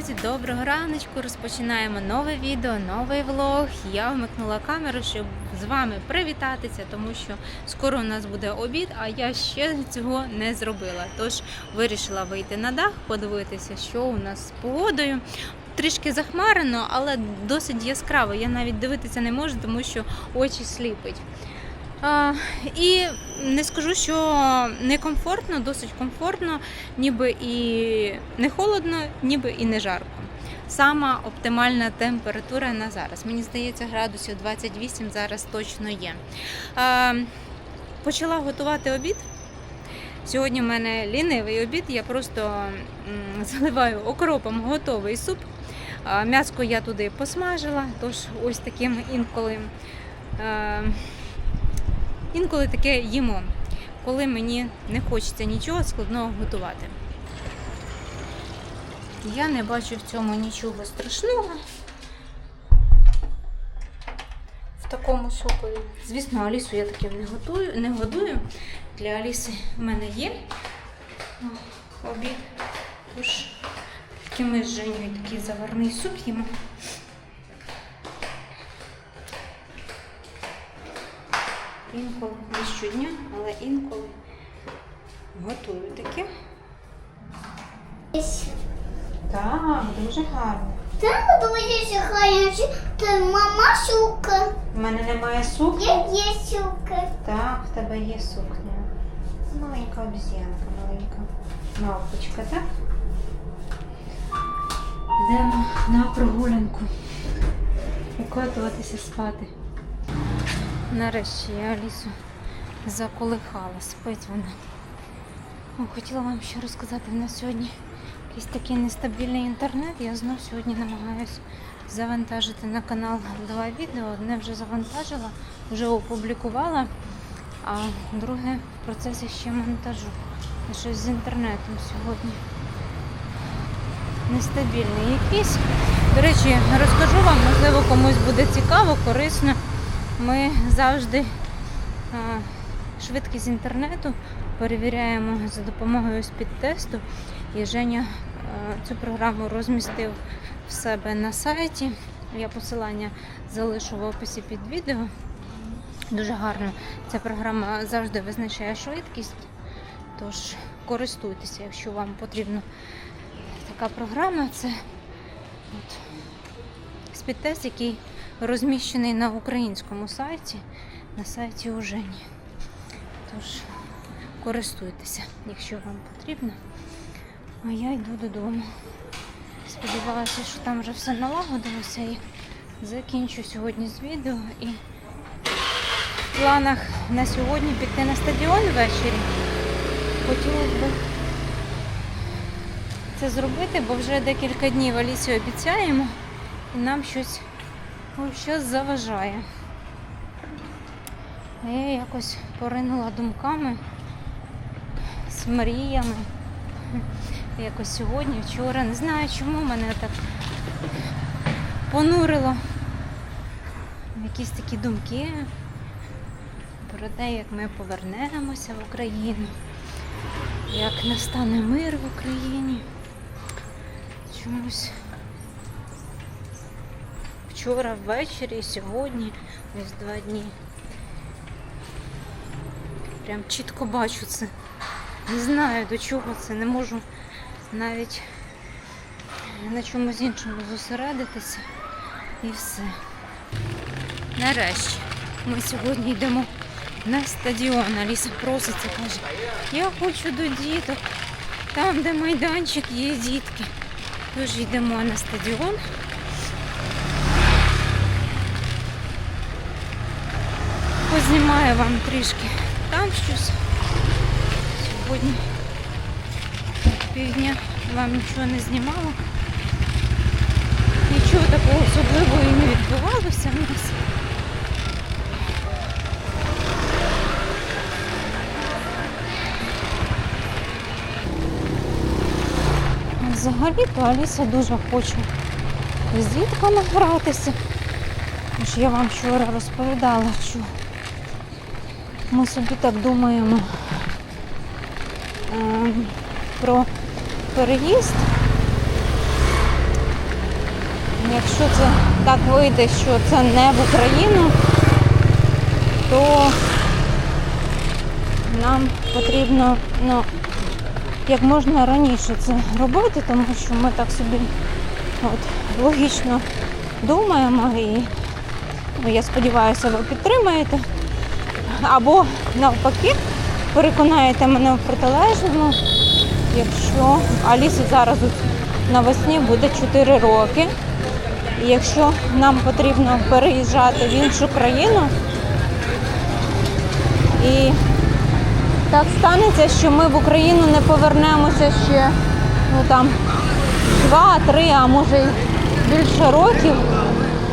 Друзі! Доброго раночку! Розпочинаємо нове відео, новий влог. Я вмикнула камеру, щоб з вами привітатися, тому що скоро у нас буде обід, а я ще цього не зробила. Тож вирішила вийти на дах, подивитися, що у нас з погодою. Трішки захмарено, але досить яскраво. Я навіть дивитися не можу, тому що очі сліпить. І не скажу, що некомфортно, досить комфортно, ніби і не холодно, ніби і не жарко. Сама оптимальна температура на зараз. Мені здається, градусів 28 зараз точно є. Почала готувати обід. Сьогодні в мене лінивий обід. Я просто заливаю окропом готовий суп. М'яско я туди посмажила, тож ось таким інколи. Інколи таке їмо, коли мені не хочеться нічого складного готувати. Я не бачу в цьому нічого страшного. В такому сокові. Звісно, Алісу я таким не готую, не годую. Для Аліси в мене є обід. Тож такий ми з Женєю такий заварний суп їмо. Інколи не щодня, але інколи готую таке. Так, дуже гарно. Там дуже хороші, то мама сука. У мене немає сукні. Є є сука. Так, в тебе є сукня. Маленька обіз'янка, маленька мавпочка, так? Йдемо на прогулянку. Укотуватися спати. Нарешті я Алісу заколихала, спить вона. О, хотіла вам ще розказати, в нас сьогодні якийсь такий нестабільний інтернет. Я знов сьогодні намагаюся завантажити на канал два відео. Одне вже завантажила, вже опублікувала, а друге в процесі ще монтажу. Щось з інтернетом сьогодні. Нестабільний якийсь. До речі, розкажу вам, можливо, комусь буде цікаво, корисно. Ми завжди швидкість інтернету перевіряємо за допомогою спідтесту. І Женя цю програму розмістив в себе на сайті. Я посилання залишу в описі під відео. Дуже гарно. Ця програма завжди визначає швидкість. Тож користуйтеся, якщо вам потрібна така програма. Це спідтест, який розміщений на українському сайті, на сайті у Жені. Тож користуйтеся, якщо вам потрібно. А я йду додому. Сподіваюся, що там вже все налагодилося і закінчу сьогодні з відео. І в планах на сьогодні піти на стадіон ввечері. Хотілося б це зробити, бо вже декілька днів Алісі обіцяємо, і нам щось, ой, щось заважає. Я якось поринула думками з мріями. Якось сьогодні, вчора. Не знаю, чому мене так понурило якісь такі думки про те, як ми повернемося в Україну, як настане мир в Україні. Чомусь вчора ввечері сьогодні, ось два дні. Прям чітко бачу це. Не знаю до чого це, не можу навіть на чомусь іншому зосередитися. І все. Нарешті ми сьогодні йдемо на стадіон. Аліса проситься, каже, я хочу до діток, там, де майданчик є дітки. Тож йдемо на стадіон. Познімаю вам трішки там щось. Сьогодні півдня вам нічого не знімала. Нічого такого особливого і не відбувалося в нас. Взагалі-то Аліса дуже хоче з дітками гратися. Тож я вам вчора розповідала, що ми собі так думаємо ем, про переїзд якщо це так вийде, що це не в Україну, то нам потрібно ну, як можна раніше це робити, тому що ми так собі от, логічно думаємо і ну, я сподіваюся, ви підтримаєте. Або навпаки, переконаєте мене в протилежному, якщо Алісі зараз навесні буде 4 роки. І якщо нам потрібно переїжджати в іншу країну, і так станеться, що ми в Україну не повернемося ще ну, там, 2-3, а може й більше років,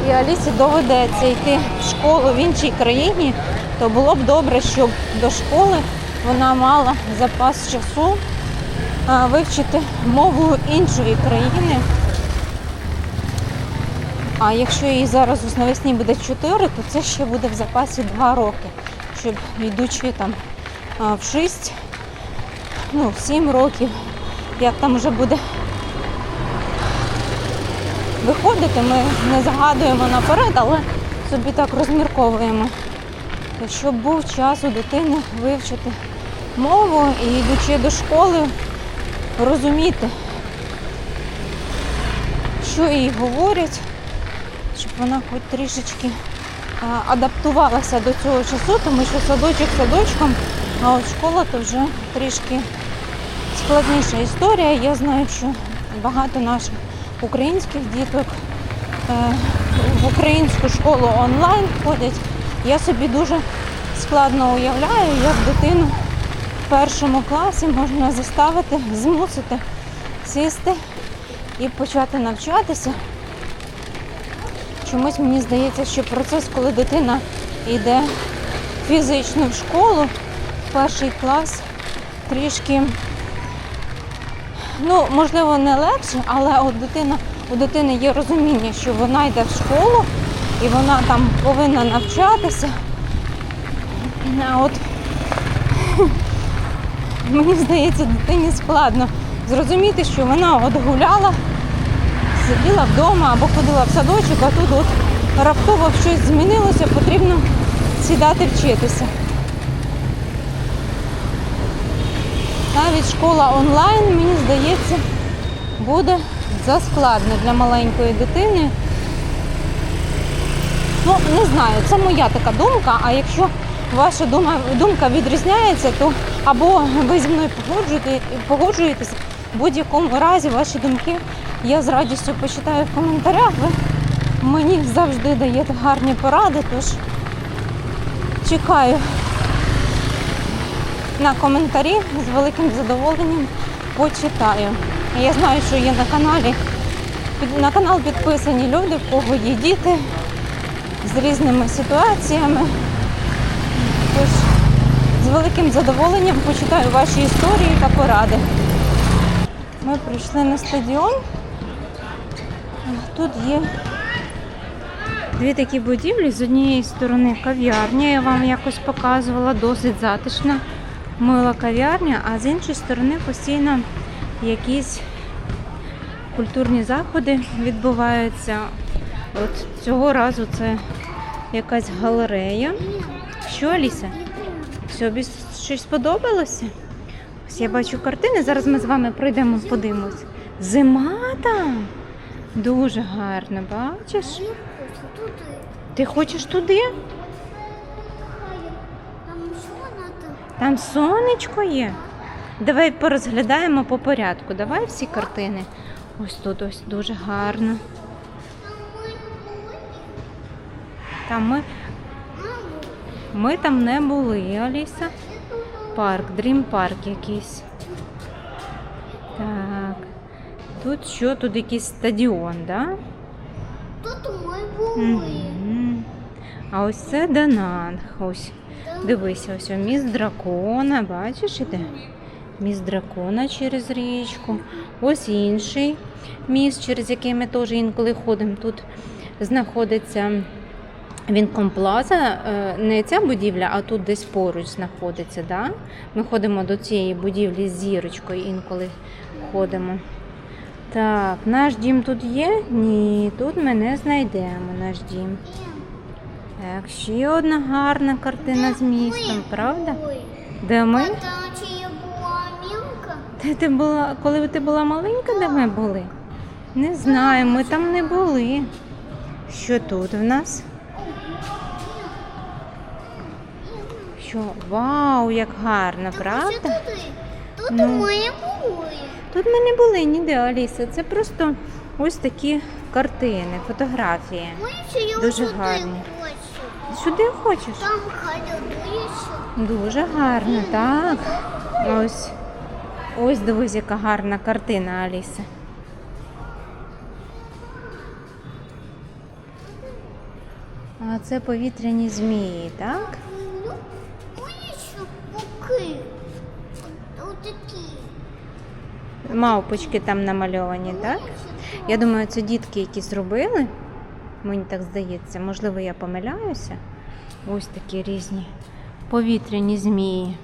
і Алісі доведеться йти в школу в іншій країні, то було б добре, щоб до школи вона мала запас часу вивчити мову іншої країни. А якщо їй зараз навесні буде 4, то це ще буде в запасі 2 роки, щоб йдучи там в 6, ну, в 7 років, як там вже буде виходити, ми не загадуємо наперед, але собі так розмірковуємо. Щоб був час у дитини вивчити мову і йдучи до школи, розуміти, що їй говорять, щоб вона хоч трішечки адаптувалася до цього часу, тому що садочок садочком, а от школа то вже трішки складніша історія. Я знаю, що багато наших українських діток е, в українську школу онлайн ходять. Я собі дуже складно уявляю, як дитину в першому класі можна заставити, змусити сісти і почати навчатися. Чомусь мені здається, що процес, коли дитина йде фізично в школу, в перший клас, трішки, ну, можливо, не легше, але от дитина, у дитини є розуміння, що вона йде в школу і вона там повинна навчатися. А от мені здається, дитині складно зрозуміти, що вона от гуляла, сиділа вдома або ходила в садочок, а тут от раптово щось змінилося, потрібно сідати вчитися. Навіть школа онлайн, мені здається, буде заскладно для маленької дитини. Ну, не знаю, це моя така думка, а якщо ваша думка відрізняється, то або ви зі мною погоджуєте, погоджуєтесь, в будь-якому разі ваші думки я з радістю почитаю в коментарях. Ви мені завжди даєте гарні поради, тож чекаю на коментарі з великим задоволенням почитаю. Я знаю, що є на каналі. На канал підписані люди, в кого є діти з різними ситуаціями. Тож з великим задоволенням почитаю ваші історії та поради. Ми прийшли на стадіон. Тут є дві такі будівлі. З однієї сторони кав'ярня, я вам якось показувала, досить затишна, мила кав'ярня, а з іншої сторони постійно якісь культурні заходи відбуваються. От цього разу це якась галерея. Що, Аліса? Собі щось сподобалося? Ось я бачу картини. Зараз ми з вами пройдемо, подивимось. Зима там. Дуже гарно, бачиш? Ти хочеш туди? Там сонечко є. Давай порозглядаємо по порядку. Давай всі картини. Ось тут ось дуже гарно. Там ми, ми там не були, Аліса. Парк, дрім парк якийсь. Так. Тут що? Тут якийсь стадіон? Да? Тут ми були. А ось це Дананг. Ось. Дивися, ось міст дракона. Бачиш іде? Міст дракона через річку. Ось інший міст, через який ми теж інколи ходимо. Тут знаходиться Вінкомплаза, е, не ця будівля, а тут десь поруч знаходиться. Да? Ми ходимо до цієї будівлі з зірочкою, інколи ходимо. Так, наш дім тут є? Ні, тут ми не знайдемо наш дім. Так, ще одна гарна картина з містом, правда? Де ми? Де ти була, коли ти була маленька, де ми були? Не знаю, ми там не були. Що тут в нас? Що? Вау, як гарно, правда? Тут Ну. ми були. Тут ми не були ніде, Аліса. Це просто ось такі картини, фотографії. Ми Дуже гарні. хочу. Сюди хочеш? Там ходять Дуже гарно, так. Ось. Ось дивись, яка гарна картина, Аліса. А це повітряні змії, так? Мавпочки там намальовані, так? Я думаю, це дітки, які зробили. Мені так здається, можливо, я помиляюся. Ось такі різні повітряні змії.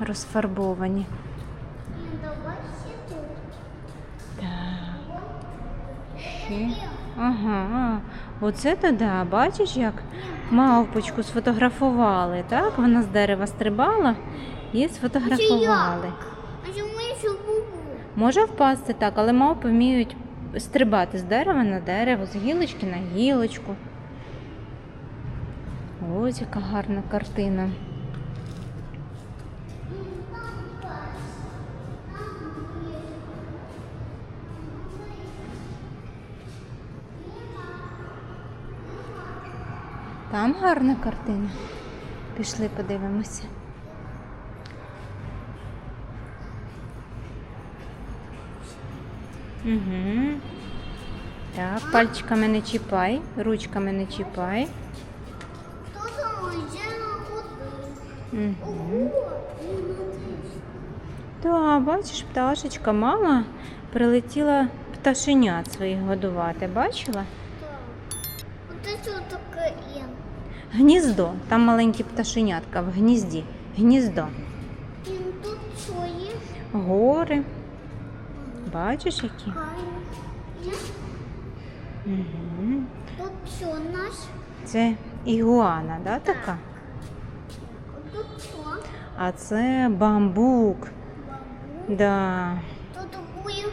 Розфарбовані. Ага. Оце то да. Бачиш, як мавпочку сфотографували, так? Вона з дерева стрибала і сфотографували. А чому я ще буду? Може впасти так, але мавпи вміють стрибати з дерева на дерево, з гілочки на гілочку. Ось яка гарна картина. Там гарна картина. Пішли подивимося. Угу. Так, пальчиками не чіпай, ручками не чіпай. Угу. Так, бачиш, пташечка, мама прилетіла пташенят своїх годувати. Бачила? Так. Гніздо. Там маленькі пташенятка в гнізді. Гніздо. Гори. Бачиш які? Угу. Тут що наш? Це ігуана, да, така? Тут що? А це бамбук. Бабу. Да. Тут буде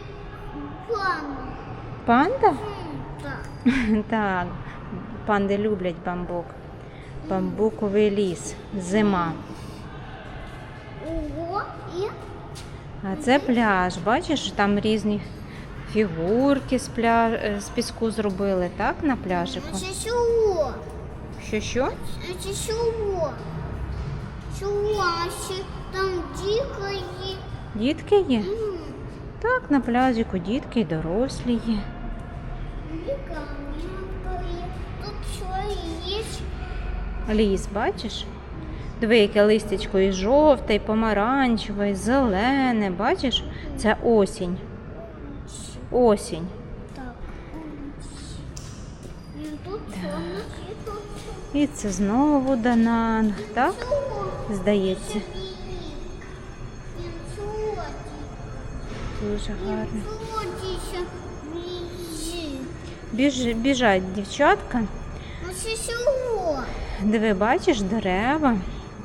план. Панда? Так. Так, панди люблять бамбук. Бамбуковий ліс, зима. Ого. І? А це пляж. Бачиш, там різні фігурки з, пля... е, з піску зробили, так, на пляжику. Це що? Що що? Це що? Що? Ще там діка є. Дітки є? М, Так, на пляжику дітки і дорослі є. Тут що є? Ліс, бачиш? Диви, яке листячко і жовте, і помаранчеве, і зелене. Бачиш? Це осінь. Осінь. Так. І тут що? І тут? І це знову Дананг, так? Здається. Дуже гарно. Біж, біжать дівчатка. Диви, бачиш дерева.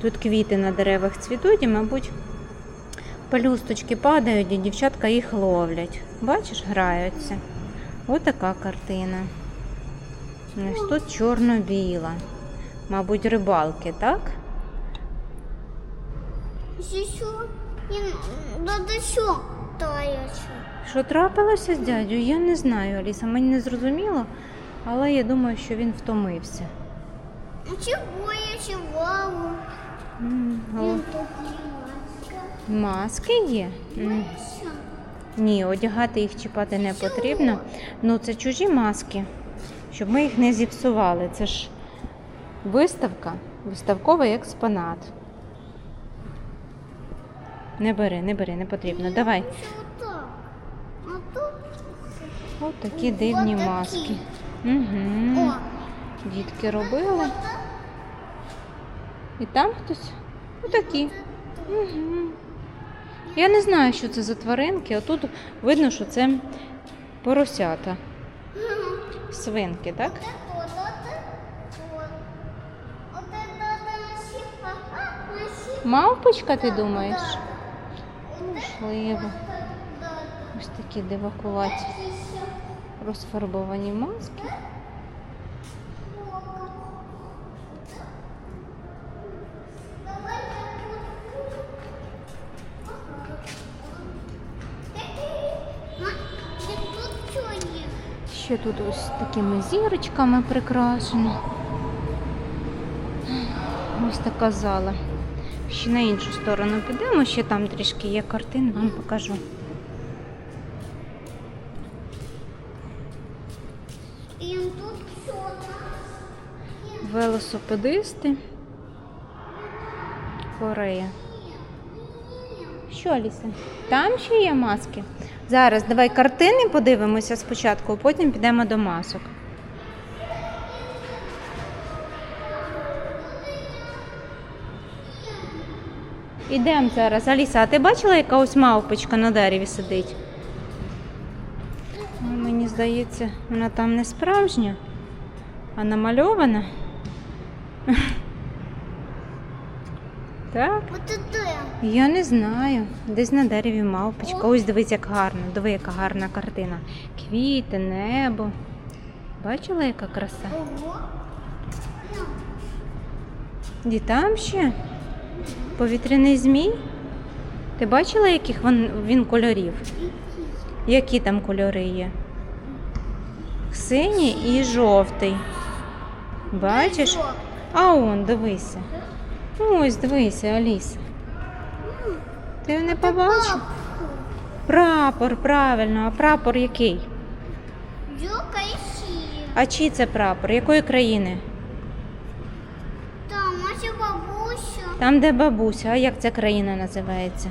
Тут квіти на деревах цвітуть і, мабуть, пелюсточки падають, і дівчатка їх ловлять. Бачиш, граються. Отака картина. Ось тут чорно-біла. Мабуть, рибалки, так? Що? Що трапилося з дядю? Я не знаю, Аліса. Мені не зрозуміло, але я думаю, що він втомився. Чого я чувала? Маска. Маски є? М. Ні, одягати їх чіпати не потрібно. Ну, це чужі маски, щоб ми їх не зіпсували. Це ж виставка, виставковий експонат. Не бери, не бери, не потрібно. Давай. Ось такі дивні маски. Угу. Дітки робили. І там хтось. Отакі. Угу. Я не знаю, що це за тваринки, а тут видно, що це поросята, свинки, так? Мавпочка, ти думаєш? Можливо. Ось такі дивакуваті, розфарбовані маски. Давай Тут что есть? Тут ось такими зірочками прикрашено. Ось така зала. Ще на іншу сторону підемо, ще там трішки є картин, вам покажу. Велосипедисти. Корея. Що, Аліса? Там ще є маски. Зараз давай картини подивимося спочатку, а потім підемо до масок. Ідемо зараз. Аліса, а ти бачила, яка ось мавпочка на дереві сидить? Мені здається, вона там не справжня, а намальована. Так? Вот это. Я не знаю. Десь на дереві мавпочка. Ось дивись, як гарно. Диви, яка гарна картина. Квіти, небо. Бачила, яка краса? І там ще повітряний змій. Ти бачила, яких він, він кольорів? Які там кольори є? Синій і жовтий. Бачиш? А он, дивися. Ось, дивися, Аліса. Ти не побачив? Прапор, правильно, а прапор який? Юка и Сия. А чий це прапор? Якої країни? Там наша бабуся. Там, де бабуся, а як ця країна називається?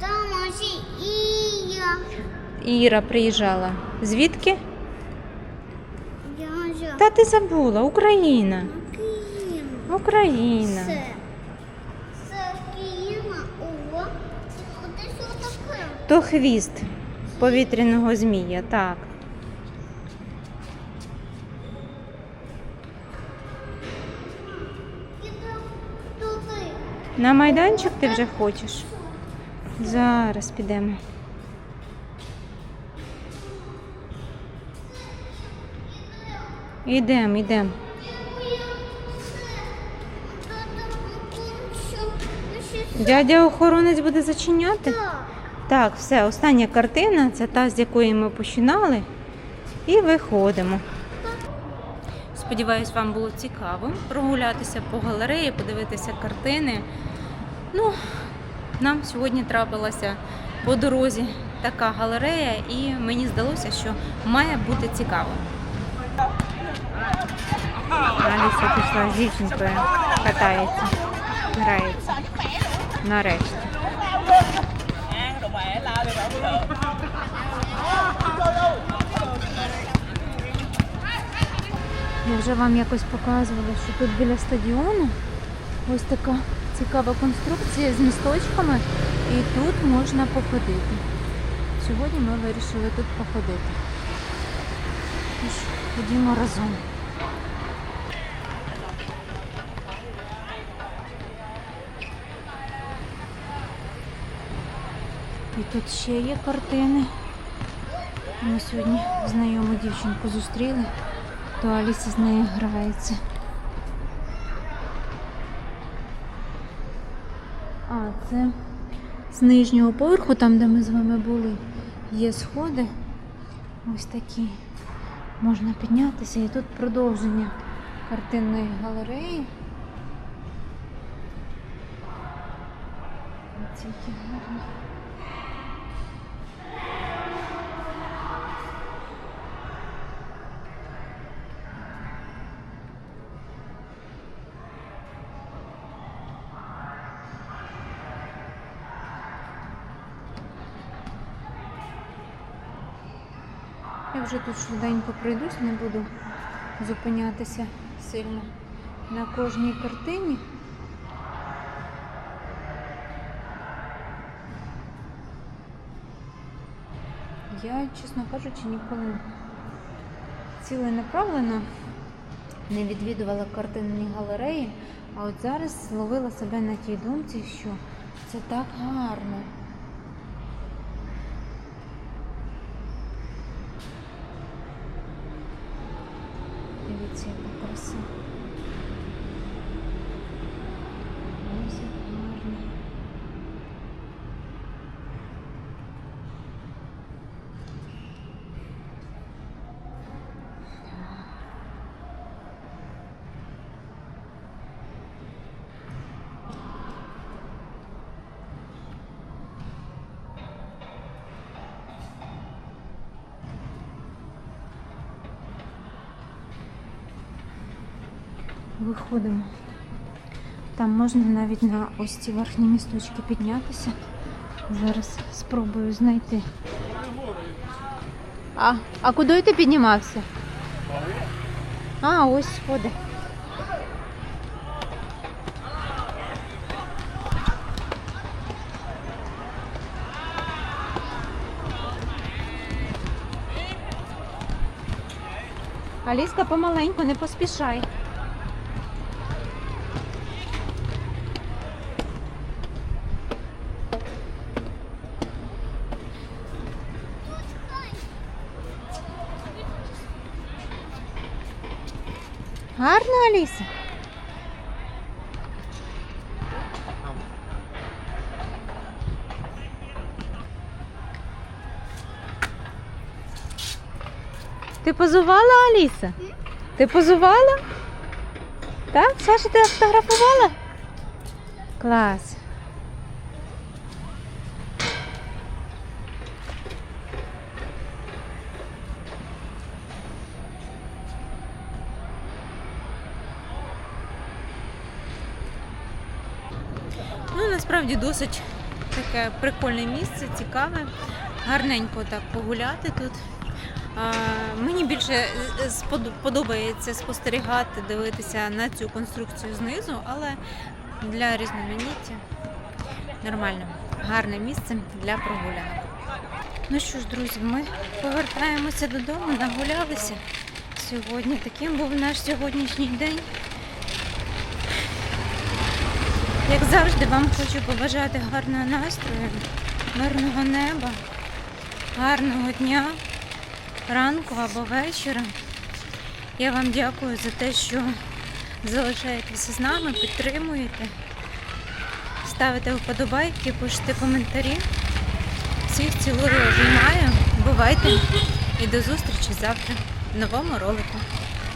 Там наша Ия. Іра приїжджала. Звідки? Дядя. Та ти забула, Україна. Київ. Україна. Це. Це Київна. Ого. Це що таке? То хвіст повітряного змія, так. На майданчик ти вже хочеш? Зараз підемо. Ідемо, ідемо. Дядя охоронець буде зачиняти? Так. Так, все, остання картина це та, з якої ми починали. І виходимо. Сподіваюсь, вам було цікаво прогулятися по галереї, подивитися картини. Ну, нам сьогодні трапилася по дорозі така галерея, і мені здалося, що має бути цікаво. Аліса пішла з дівчинкою, катається, грається. Нарешті. Я вже вам якось показувала, що тут біля стадіону ось така цікава конструкція з місточками, і тут можна походити. Сьогодні ми вирішили тут походити. Ходімо разом. І тут ще є картини. Ми сьогодні знайому дівчинку зустріли, то Аліса з нею грається. А, це з нижнього поверху, там, де ми з вами були, є сходи. Ось такі. Можна піднятися і тут продовження картинної галереї. Ось які гарні. Я вже тут швиденько пройдусь, не буду зупинятися сильно на кожній картині. Я, чесно кажучи, ніколи ціленаправлено не відвідувала картинні галереї, а от зараз зловила себе на тій думці, що це так гарно. Дивіться, яка краса. Ось як гарно. Виходимо. Там можна навіть на ось ці верхні місточки піднятися. Зараз спробую знайти. А, а куди ти піднімався? А, ось сходи. Аліска, помаленьку, не поспішай. Аліса. Ти позувала, Аліса? Ти позувала? Так? Саша, ти автографувала? Клас. Ну, насправді досить таке прикольне місце, цікаве. Гарненько так погуляти тут. Мені більше подобається спостерігати, дивитися на цю конструкцію знизу, але для різноманіття нормально. Гарне місце для прогулянок. Ну що ж, друзі, ми повертаємося додому, нагулялися сьогодні. Таким був наш сьогоднішній день. Як завжди, вам хочу побажати гарного настрою, мирного неба, гарного дня, ранку або вечора. Я вам дякую за те, що залишаєтеся з нами, підтримуєте, ставите вподобайки, пишете коментарі. Всіх цілую, обіймаю. Бувайте і до зустрічі завтра в новому ролику.